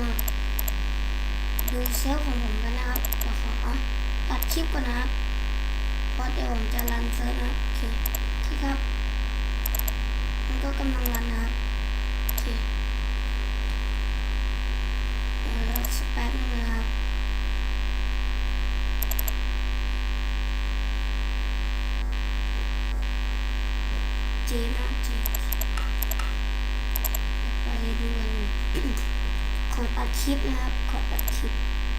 เซิร์ฟของผมกันนะครับเดี๋ยวขอตัดคลิปก่อนนะครับเพราะเดี๋ยวผมจะรันเซิร์ฟนะครับโอเคครับ มันก็กำลังรันนะครับโอเคเดี๋ยวเราสักแป๊บนึงนะครับจีนะจีไปดูกันข อตัดคลิปนะครับ ขอตัดคลิป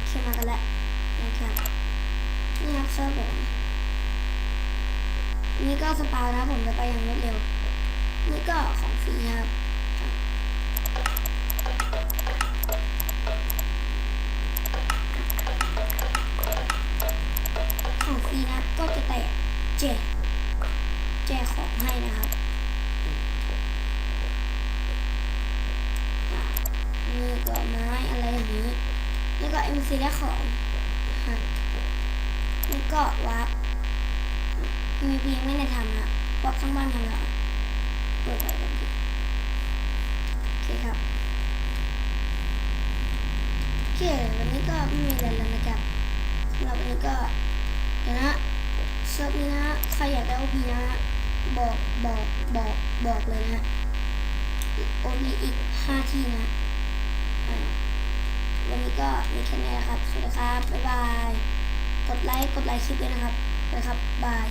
เข้ามากันแล้วนะครับนี่ครับเซิร์ฟผมนี่ก็สปานะผมจะไปอย่างรวดเร็ว นี่ก็ของฟรีครับของฟรีนะก็จะแตกแจกแจกของให้นะครับอะ นี่ก็ไม้อะไรอย่างนี้นี่ก็ MC และของฮะนี่ก็วับมีพีไม่ได้ทำนะพวับข้างบ้านทำแล้วเปิดไว้กันดิโอเคครับโอเควันนี้ก็ไม่มีอะไรแล้วนะครับสำหรับวันนี้ก็เดี๋ยวนะเซิร์ฟนี้นะใครอยากได้โอพีนะบอกบอกบอกบอกเลยนะโอพีอีกห้าที่นะ วันนี้ก็มีแค่นี้นะครับ สวัสดีครับ บ๊ายบาย กดไลค์ กดไลค์คลิปด้วยนะครับนะครับ บาย